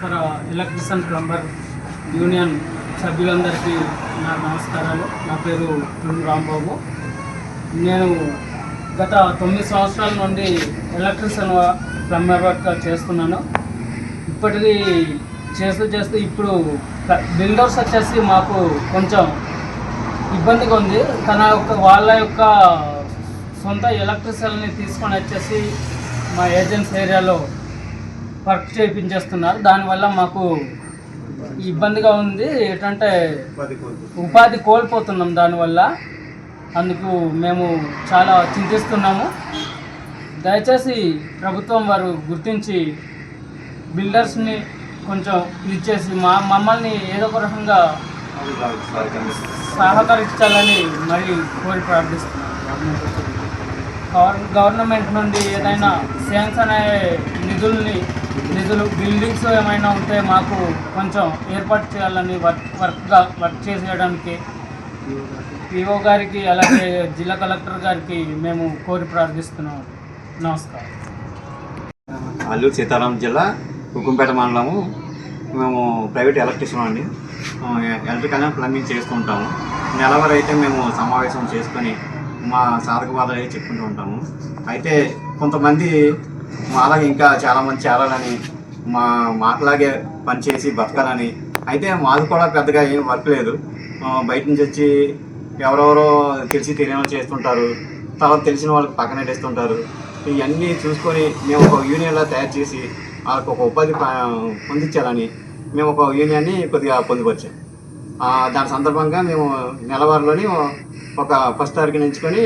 ఇక్కడ electrician plumber union సభ్యులందరికీ నా నమస్కారాలు. నా పేరు తులు రాంబాబు. నేను గత తొమ్మిది సంవత్సరాల నుండి ఎలక్ట్రిషియన్ ప్లంబర్ వర్క్ చేస్తున్నాను. ఇప్పటికీ చేస్తూ చేస్తూ ఇప్పుడు బిల్డర్స్ వచ్చేసి మాకు కొంచెం ఇబ్బందిగా ఉంది. తన యొక్క వాళ్ళ యొక్క సొంత ఎలక్ట్రిషియన్ని తీసుకొని వచ్చేసి మా ఏజెన్సీ ఏరియాలో వర్క్ చేయించేస్తున్నారు దానివల్ల మాకు ఇబ్బందిగా ఉంది. ఏంటంటే ఉపాధి కోల్పోతున్నాం. దానివల్ల అందుకు మేము చాలా చింతిస్తున్నాము. దయచేసి ప్రభుత్వం వారు గుర్తించి బిల్డర్స్ని కొంచెం ఇది చేసి మా మమ్మల్ని ఏదో ఒక రకంగా సహకరించాలని మరి కోరి ప్రార్థిస్తున్నాను గవర్నమెంట్ నుండి ఏదైనా శాంక్షన్ అయ్యే నిధుల్ని నిధులు బిల్డింగ్స్ ఏమైనా ఉంటే మాకు కొంచెం ఏర్పాటు చేయాలని వర్క్ వర్క్గా వర్క్ చేసేయడానికి పిఓ గారికి అలాగే జిల్లా కలెక్టర్ గారికి మేము కోరి ప్రార్థిస్తున్నాం. నమస్కారం. అల్లూరు సీతారాం జిల్లా కుకుంపేట మండలము. మేము ప్రైవేట్ ఎలక్ట్రీషియన్ అండి. ఎలక్ట్రికల్ ప్లంబింగ్ చేసుకుంటాము నెలవారు అయితే మేము సమావేశం చేసుకొని మా సాధక బాధలు అయితే చెప్పుకుంటూ ఉంటాము. అయితే కొంతమంది మాలాగా ఇంకా చాలామంది చేరాలని మా మాటలాగే పనిచేసి బతకాలని. అయితే మాది కూడా పెద్దగా ఏం వర్క్ లేదు. బయట నుంచి వచ్చి ఎవరెవరో తెలిసి తెలియని చేస్తుంటారు. తర్వాత తెలిసిన వాళ్ళకి పక్కన పెట్టేస్తుంటారు. ఇవన్నీ చూసుకొని మేము ఒక యూనియన్లా తయారు చేసి వాళ్ళకి ఒక ఉపాధి ప- పొందించాలని మేము ఒక యూనియన్ని కొద్దిగా పొందుపరిచాం. దాని సందర్భంగా మేము నెలవారిలోని ఒక ఫస్ట్ తారీఖుని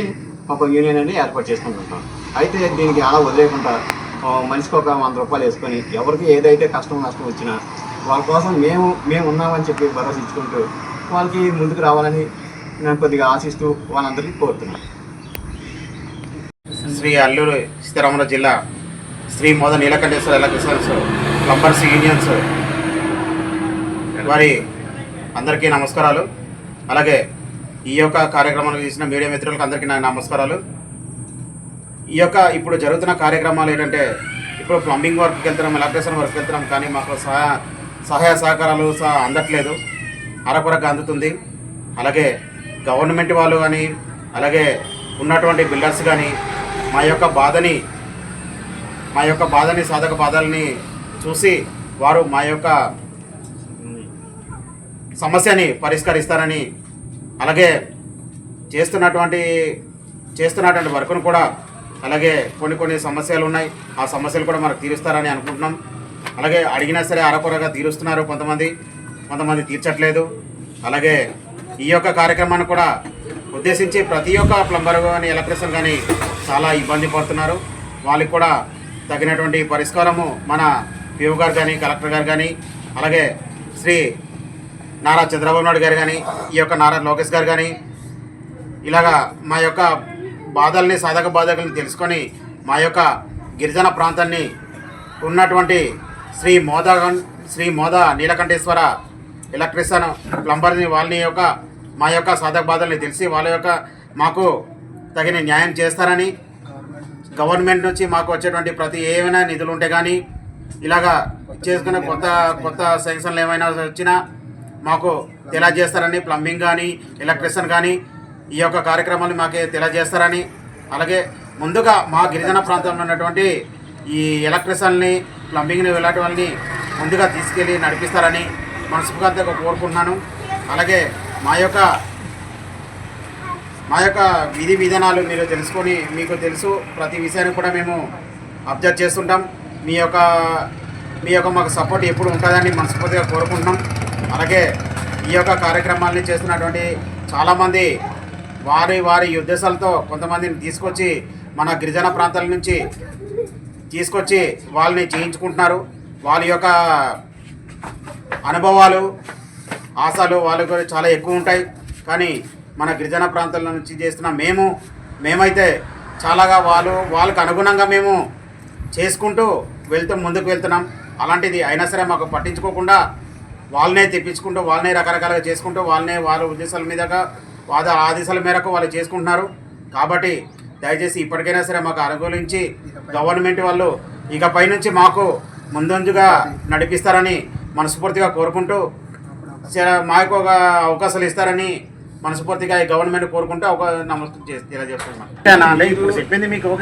ఒక యూనియన్ అనేది ఏర్పాటు చేసుకుంటుంటాం. అయితే దీనికి అలా వదిలేకుండా మనిషికి ఒక వంద రూపాయలు వేసుకొని ఎవరికి ఏదైతే కష్టం నష్టం వచ్చినా వాళ్ళ కోసం మేము మేము ఉన్నామని చెప్పి భరోసా ఇచ్చుకుంటూ వాళ్ళకి ముందుకు రావాలని నేను కొద్దిగా ఆశిస్తూ వాళ్ళందరికీ కోరుతున్నాను శ్రీ అల్లూరు సీతారామరావు జిల్లా Shri Moda Neelakanteshwara electricians plumbers unions వారి అందరికీ నమస్కారాలు. అలాగే ఈ యొక్క కార్యక్రమాలు చేసిన మీడియా మిత్రులకు అందరికీ నా నమస్కారాలు. ఈ యొక్క ఇప్పుడు జరుగుతున్న కార్యక్రమాలు ఏంటంటే ఇప్పుడు ప్లంబింగ్ వర్క్కి వెళ్తున్నాం ఎలక్ట్రిషన్ వర్క్కి వెళ్తున్నాం కానీ మాకు సహాయ సహాయ సహకారాలు సహా అందట్లేదు. అరకొరకు అందుతుంది. అలాగే గవర్నమెంట్ వాళ్ళు కానీ అలాగే ఉన్నటువంటి బిల్డర్స్ కానీ మా యొక్క బాధని మా యొక్క బాధని సాధక బాధల్ని చూసి వారు మా యొక్క సమస్యని పరిష్కరిస్తారని అలాగే చేస్తున్నటువంటి చేస్తున్నటువంటి వర్క్ను కూడా అలాగే కొన్ని కొన్ని సమస్యలు ఉన్నాయి. ఆ సమస్యలు కూడా మనకు తీరుస్తారని అనుకుంటున్నాం. అలాగే అడిగినా సరే అరకొరగా తీరుస్తున్నారు కొంతమంది. కొంతమంది తీర్చట్లేదు. అలాగే ఈ యొక్క కార్యక్రమాన్ని కూడా ఉద్దేశించి ప్రతి ఒక్క ప్లంబర్ కానీ ఎలక్ట్రిషియన్ కానీ చాలా ఇబ్బంది పడుతున్నారు. వాళ్ళకి కూడా తగినటువంటి పరిష్కారము మన పిఓ గారు కానీ కలెక్టర్ గారు కానీ అలాగే శ్రీ నారా చంద్రబాబు నాయుడు గారు కానీ ఈ యొక్క నారా లోకేష్ గారు కానీ ఇలాగా మా యొక్క బాధల్ని సాధక బాధకుల్ని తెలుసుకొని మా యొక్క గిరిజన ప్రాంతాన్ని ఉన్నటువంటి శ్రీ మోదా శ్రీ మోదా నీలకంఠేశ్వర ఎలక్ట్రిషియన్ ప్లంబర్ని వాళ్ళని యొక్క మా యొక్క సాధక బాధల్ని తెలిసి వాళ్ళ యొక్క మాకు తగిన న్యాయం చేస్తారని గవర్నమెంట్ నుంచి మాకు వచ్చేటువంటి ప్రతి ఏమైనా నిధులు ఉంటే కానీ ఇలాగా చేసుకునే కొత్త కొత్త శాంక్షన్లు ఏమైనా వచ్చినా మాకు తెలియజేస్తారని ప్లంబింగ్ కానీ ఎలక్ట్రిషియన్ కానీ ఈ యొక్క కార్యక్రమాలు మాకు తెలియజేస్తారని. అలాగే ముందుగా మా గిరిజన ప్రాంతంలో ఉన్నటువంటి ఈ ఎలక్ట్రిషియన్ని ప్లంబింగ్ని ఇలాంటి వాళ్ళని ముందుగా తీసుకెళ్ళి నడిపిస్తారని మనస్ఫూర్తిగా కోరుకుంటున్నాను. అలాగే మా యొక్క మా యొక్క విధి విధానాలు మీరు తెలుసుకొని మీకు తెలుసు. ప్రతి విషయాన్ని కూడా మేము అబ్జర్వ్ చేస్తుంటాం. మీ యొక్క మీ యొక్క మాకు సపోర్ట్ ఎప్పుడు ఉంటుందని మనస్ఫూర్తిగా కోరుకుంటున్నాం. అలాగే ఈ యొక్క కార్యక్రమాల్ని చేస్తున్నటువంటి చాలామంది వారి వారి ఉద్దేశాలతో కొంతమందిని తీసుకొచ్చి మన గిరిజన ప్రాంతాల నుంచి తీసుకొచ్చి వాళ్ళని చేయించుకుంటున్నారు. వాళ్ళ యొక్క అనుభవాలు ఆశలు వాళ్ళకు చాలా ఎక్కువ ఉంటాయి. కానీ మన గిరిజన ప్రాంతాల నుంచి చేస్తున్న మేము మేమైతే చాలాగా వాళ్ళు వాళ్ళకు అనుగుణంగా మేము చేసుకుంటూ వెళ్తూ ముందుకు వెళ్తున్నాం. అలాంటిది అయినా సరే మాకు పట్టించుకోకుండా వాళ్ళనే తెప్పించుకుంటూ వాళ్ళనే రకరకాలుగా చేసుకుంటూ వాళ్ళనే వాళ్ళ ఉద్దేశాల మీదగా వాళ్ళ ఆదేశాల మేరకు వాళ్ళు చేసుకుంటున్నారు. కాబట్టి దయచేసి ఇప్పటికైనా సరే మాకు అనుకూలించి గవర్నమెంట్ వాళ్ళు ఇకపై నుంచి మాకు ముందంజుగా నడిపిస్తారని మనస్ఫూర్తిగా కోరుకుంటూ చ- మాకు ఒక అవకాశాలు ఇస్తారని మనస్ఫూర్తిగా ఈ గవర్నమెంట్ కోరుకుంటూ ఒక నమస్తే చేసి తెలియజేస్తున్నాను ఇప్పుడు చెప్పింది మీకు